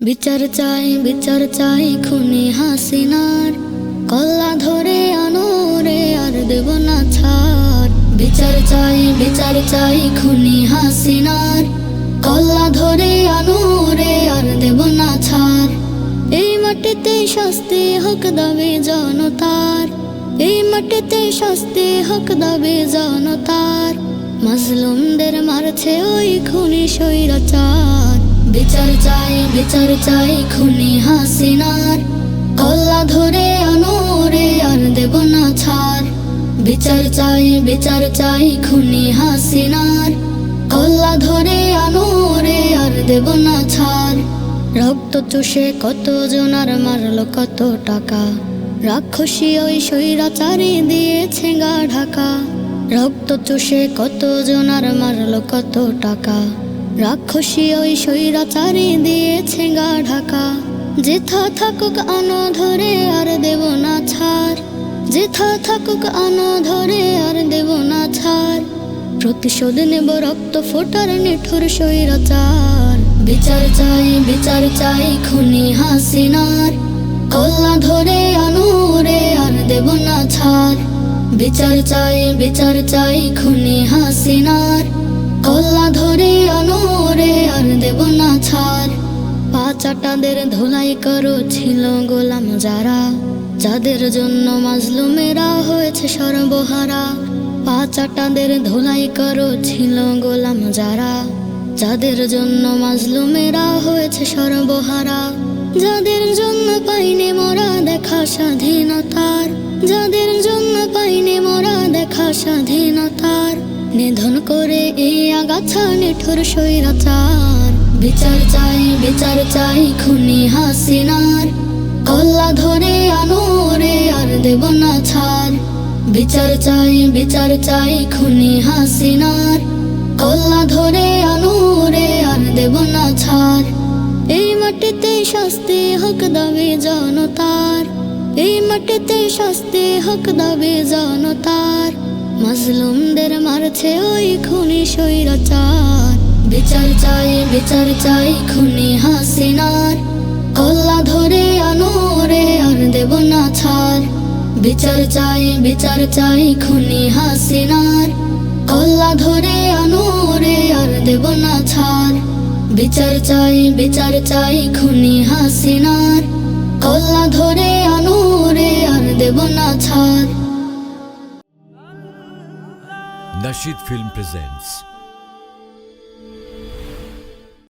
বিচার চাই বিচার চাই খুনি হাসিনার। কল্লা ধরে আনো রে, আর দেব না ছাড়। বিচার চাই বিচার চাই খুনি হাসিনার। কল্লা ধরে আনো রে, আর দেব না ছাড়। এই মাটিতে শাস্তি হক দাবে জনতার। এই মাটিতে শাস্তি হক দাবে জনতার। মাজলুমদের মারছে ওই খুনি স্বৈরাচার। বিচার চাই বিচার চাই খুনি হাসিনার। কল্লা ধরে আনোরে আর দেব না ছাড়। বিচার চাই বিচার চাই খুনি হাসিনার। কল্লা ধরে আনো আর দেব না ছাড়। রক্ত চুষে কত জনার মারলো কত টাকা। রাক্ষসী ওই স্বৈরাচারী দিয়েছে গা ঢাকা। রক্ত চুষে কত জনার মারলো কত টাকা। রাক্ষসী ওই স্বৈরাচারী দিয়েছে গা ঢাকা। যেথা থাকুক আনো ধরে আর দেব না ছাড়। যেথা থাকুক আনো ধরে আর দেব না ছাড়। প্রতিশোধ নেব রক্ত ফোটার নিঠুর স্বৈরাচার। বিচার চাই বিচার চাই, খুনি হাসিনার। কল্লা ধরে আনো রে আর দেব না ছাড়। বিচার চাই বিচার চাই, খুনি হাসিনার। কল্লা ধরে দেব না ছাড় পাচাটাদের ধুলাই করো ছিল গোলাম যারা। যাদের জন্য মাজলুমেরা হয়েছে সর্বহারা। পাচাটাদের ধুলাই করো ছিল গোলাম যারা। যাদের জন্য মাজলুমেরা হয়েছে সর্বহারা। যাদের জন্য পাইনি মোরা দেখা স্বাধীনতার। যাদের জন্য পাইনি মোরা দেখা স্বাধীনতার। নিধন করে এই আগাছা নিঠুর স্বৈরাচার। বিচার চাই বিচার চাই খুনি হাসিনার। কল্লা ধরে আনো রে, আর দেব না ছাড়। বিচার চাই বিচার চাই খুনি হাসিনার। কল্লা ধরে আনো রে, আর দেব না ছাড়। এই মাটিতে শাস্তি হক দাবি জনতার। এই মাটিতে শাস্তি হক দাবি জনতার। মাজলুমদের মারছে ওই খুনি স্বৈরাচার। বিচার চাই বিচার চাই খুনি হাসিনার। কল্লা ধরে আনো রে, আর দেব না ছাড়। বিচার চাই বিচার চাই খুনি হাসিনার। কল্লা ধরে আনো রে, আর দেব না ছাড়। বিচার চাই বিচার চাই খুনি হাসিনার। কল্লা ধরে আনো রে, আর দেব না ছাড়। Nashid Film presents